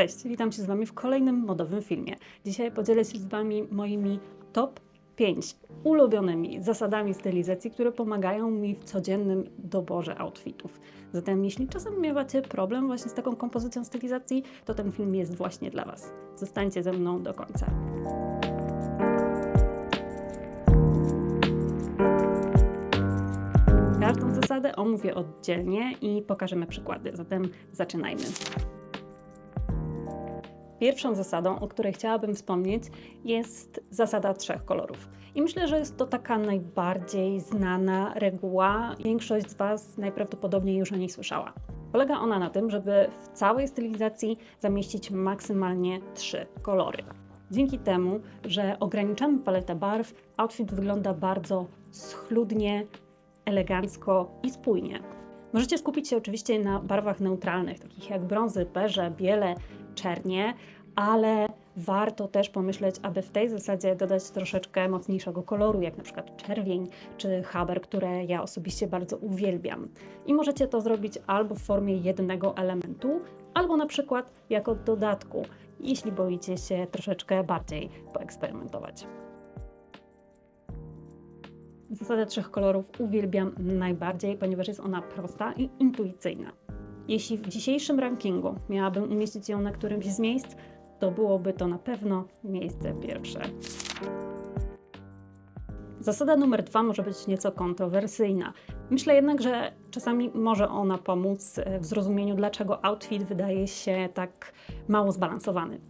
Cześć, witam się z Wami w kolejnym modowym filmie. Dzisiaj podzielę się z Wami moimi top 5 ulubionymi zasadami stylizacji, które pomagają mi w codziennym doborze outfitów. Zatem jeśli czasem miewacie problem właśnie z taką kompozycją stylizacji, to ten film jest właśnie dla Was. Zostańcie ze mną do końca. Każdą zasadę omówię oddzielnie i pokażemy przykłady, zatem zaczynajmy. Pierwszą zasadą, o której chciałabym wspomnieć, jest zasada trzech kolorów. I myślę, że jest to taka najbardziej znana reguła. Większość z Was najprawdopodobniej już o niej słyszała. Polega ona na tym, żeby w całej stylizacji zamieścić maksymalnie trzy kolory. Dzięki temu, że ograniczamy paletę barw, outfit wygląda bardzo schludnie, elegancko i spójnie. Możecie skupić się oczywiście na barwach neutralnych, takich jak brązy, beże, biele, czernie, ale warto też pomyśleć, aby w tej zasadzie dodać troszeczkę mocniejszego koloru, jak na przykład czerwień czy haber, które ja osobiście bardzo uwielbiam. I możecie to zrobić albo w formie jednego elementu, albo na przykład jako dodatku, jeśli boicie się troszeczkę bardziej poeksperymentować. Zasadę trzech kolorów uwielbiam najbardziej, ponieważ jest ona prosta i intuicyjna. Jeśli w dzisiejszym rankingu miałabym umieścić ją na którymś z miejsc, to byłoby to na pewno miejsce pierwsze. Zasada numer dwa może być nieco kontrowersyjna. Myślę jednak, że czasami może ona pomóc w zrozumieniu, dlaczego outfit wydaje się tak mało zbalansowany.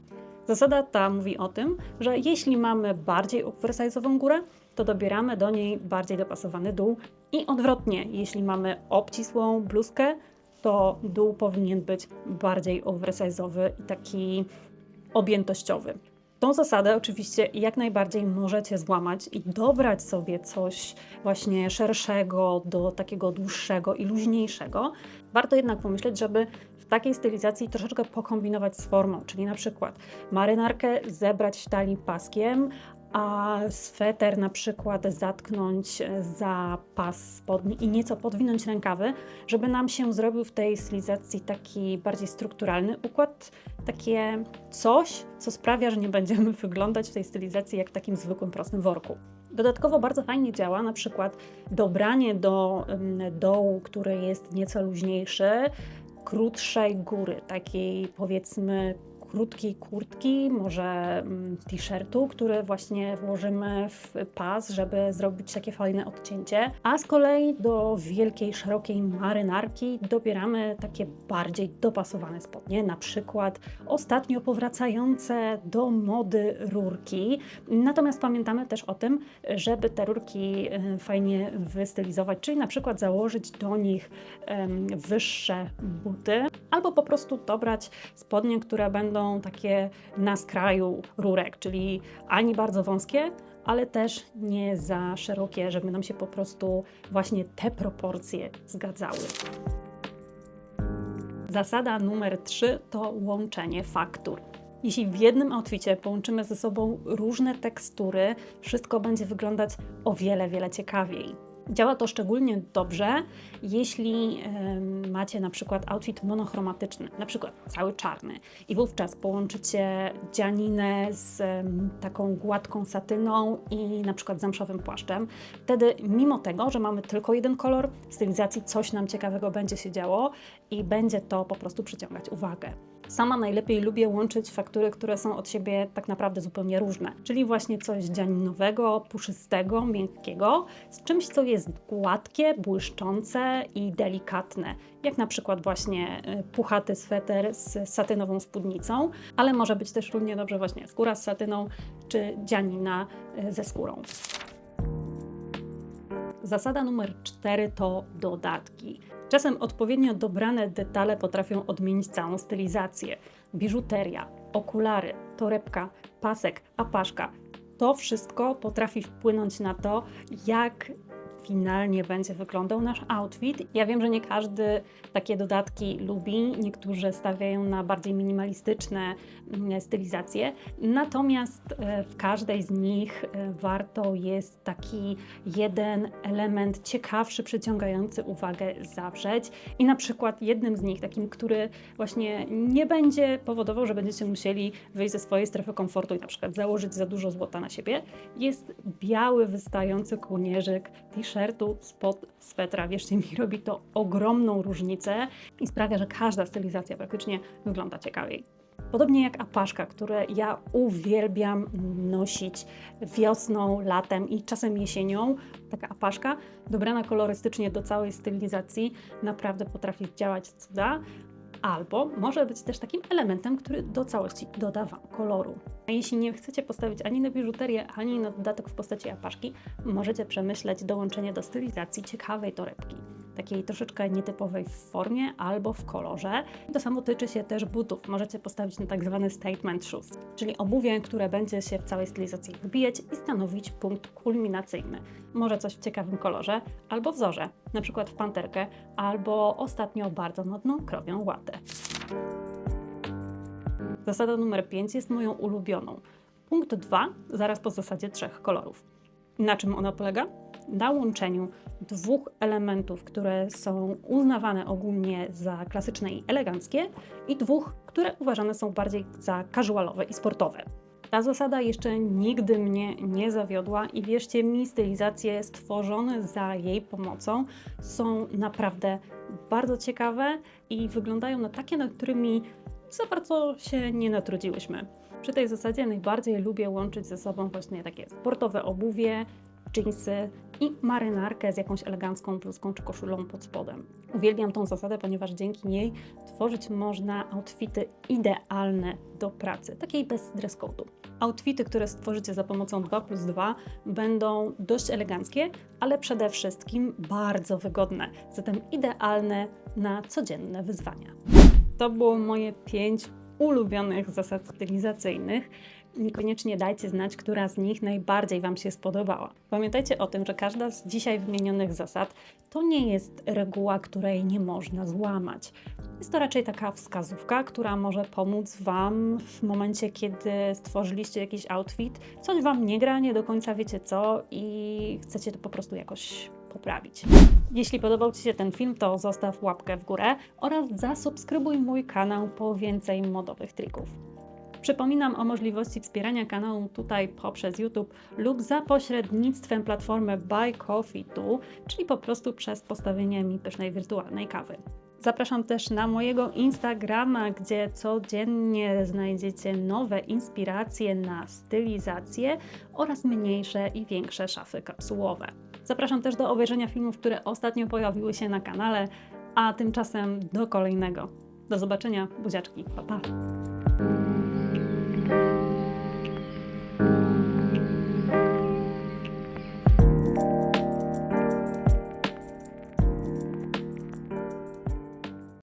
Zasada ta mówi o tym, że jeśli mamy bardziej oversize'ową górę, to dobieramy do niej bardziej dopasowany dół i odwrotnie, jeśli mamy obcisłą bluzkę, to dół powinien być bardziej oversize'owy i taki objętościowy. Tą zasadę oczywiście jak najbardziej możecie złamać i dobrać sobie coś właśnie szerszego do takiego dłuższego i luźniejszego. Warto jednak pomyśleć, żeby w takiej stylizacji troszeczkę pokombinować z formą, czyli na przykład marynarkę zebrać w talii paskiem, a sweter na przykład zatknąć za pas spodni i nieco podwinąć rękawy, żeby nam się zrobił w tej stylizacji taki bardziej strukturalny układ, takie coś, co sprawia, że nie będziemy wyglądać w tej stylizacji jak w takim zwykłym, prostym worku. Dodatkowo bardzo fajnie działa na przykład dobranie do dołu, który jest nieco luźniejszy, krótszej góry, takiej powiedzmy krótkiej kurtki, może mm, t-shirtu, który właśnie włożymy w pas, żeby zrobić takie fajne odcięcie. A z kolei do wielkiej, szerokiej marynarki dobieramy takie bardziej dopasowane spodnie, na przykład ostatnio powracające do mody rurki. Natomiast pamiętamy też o tym, żeby te rurki y, fajnie wystylizować, czyli na przykład założyć do nich wyższe buty, albo po prostu dobrać spodnie, które będą będą takie na skraju rurek, czyli ani bardzo wąskie, ale też nie za szerokie, żeby nam się po prostu właśnie te proporcje zgadzały. Zasada numer 3 to łączenie faktur. Jeśli w jednym outficie połączymy ze sobą różne tekstury, wszystko będzie wyglądać o wiele, wiele ciekawiej. Działa to szczególnie dobrze, jeśli macie na przykład outfit monochromatyczny, na przykład cały czarny i wówczas połączycie dzianinę z taką gładką satyną i na przykład zamszowym płaszczem. Wtedy mimo tego, że mamy tylko jeden kolor, stylizacji coś nam ciekawego będzie się działo i będzie to po prostu przyciągać uwagę. Sama najlepiej lubię łączyć faktury, które są od siebie tak naprawdę zupełnie różne, czyli właśnie coś dzianinowego, puszystego, miękkiego, z czymś, co jest gładkie, błyszczące i delikatne, jak na przykład właśnie y, puchaty sweter z satynową spódnicą, ale może być też równie dobrze właśnie skóra z satyną czy dzianina y, ze skórą. Zasada numer cztery to dodatki. Czasem odpowiednio dobrane detale potrafią odmienić całą stylizację. Biżuteria, okulary, torebka, pasek, apaszka. To wszystko potrafi wpłynąć na to, jak finalnie będzie wyglądał nasz outfit. Ja wiem, że nie każdy takie dodatki lubi, niektórzy stawiają na bardziej minimalistyczne mm, stylizacje, natomiast e, w każdej z nich e, warto jest taki jeden element ciekawszy, przyciągający uwagę zawrzeć. I na przykład jednym z nich, takim, który właśnie nie będzie powodował, że będziecie musieli wyjść ze swojej strefy komfortu i na przykład założyć za dużo złota na siebie, jest biały, wystający kołnierzyk t-shirtu spod swetra. Wierzcie mi, robi to ogromną różnicę i sprawia, że każda stylizacja praktycznie wygląda ciekawiej. Podobnie jak apaszka, które ja uwielbiam nosić wiosną, latem i czasem jesienią. Taka apaszka, dobrana kolorystycznie do całej stylizacji, naprawdę potrafi działać cuda. Albo może być też takim elementem, który do całości doda Wam koloru. A jeśli nie chcecie postawić ani na biżuterię, ani na dodatek w postaci apaszki, możecie przemyśleć dołączenie do stylizacji ciekawej torebki takiej troszeczkę nietypowej w formie albo w kolorze. To samo tyczy się też butów. Możecie postawić na tak zwany statement shoes, czyli obuwie, które będzie się w całej stylizacji wybijać i stanowić punkt kulminacyjny. Może coś w ciekawym kolorze albo wzorze, na przykład w panterkę, albo ostatnio bardzo modną krowią łatę. Zasada numer 5 jest moją ulubioną. Punkt 2 zaraz po zasadzie trzech kolorów. Na czym ona polega? Na łączeniu dwóch elementów, które są uznawane ogólnie za klasyczne i eleganckie, i dwóch, które uważane są bardziej za casualowe i sportowe. Ta zasada jeszcze nigdy mnie nie zawiodła i wierzcie mi, stylizacje stworzone za jej pomocą są naprawdę bardzo ciekawe i wyglądają na takie, nad którymi za bardzo się nie natrudziłyśmy. Przy tej zasadzie najbardziej lubię łączyć ze sobą właśnie takie sportowe obuwie, jeansy i marynarkę z jakąś elegancką bluzką czy koszulą pod spodem. Uwielbiam tą zasadę, ponieważ dzięki niej tworzyć można outfity idealne do pracy, takiej bez dress code'u. Outfity, które stworzycie za pomocą 2 plus 2 będą dość eleganckie, ale przede wszystkim bardzo wygodne, zatem idealne na codzienne wyzwania. To było moje 5 ulubionych zasad stylizacyjnych. Niekoniecznie dajcie znać, która z nich najbardziej Wam się spodobała. Pamiętajcie o tym, że każda z dzisiaj wymienionych zasad to nie jest reguła, której nie można złamać. Jest to raczej taka wskazówka, która może pomóc Wam w momencie, kiedy stworzyliście jakiś outfit, coś Wam nie gra, nie do końca wiecie co i chcecie to po prostu jakoś poprawić. Jeśli podobał Ci się ten film, to zostaw łapkę w górę oraz zasubskrybuj mój kanał po więcej modowych trików. Przypominam o możliwości wspierania kanału tutaj poprzez YouTube lub za pośrednictwem platformy Buy Coffee Tu, czyli po prostu przez postawienie mi pysznej wirtualnej kawy. Zapraszam też na mojego Instagrama, gdzie codziennie znajdziecie nowe inspiracje na stylizację oraz mniejsze i większe szafy kapsułowe. Zapraszam też do obejrzenia filmów, które ostatnio pojawiły się na kanale, a tymczasem do kolejnego. Do zobaczenia, buziaczki, pa pa!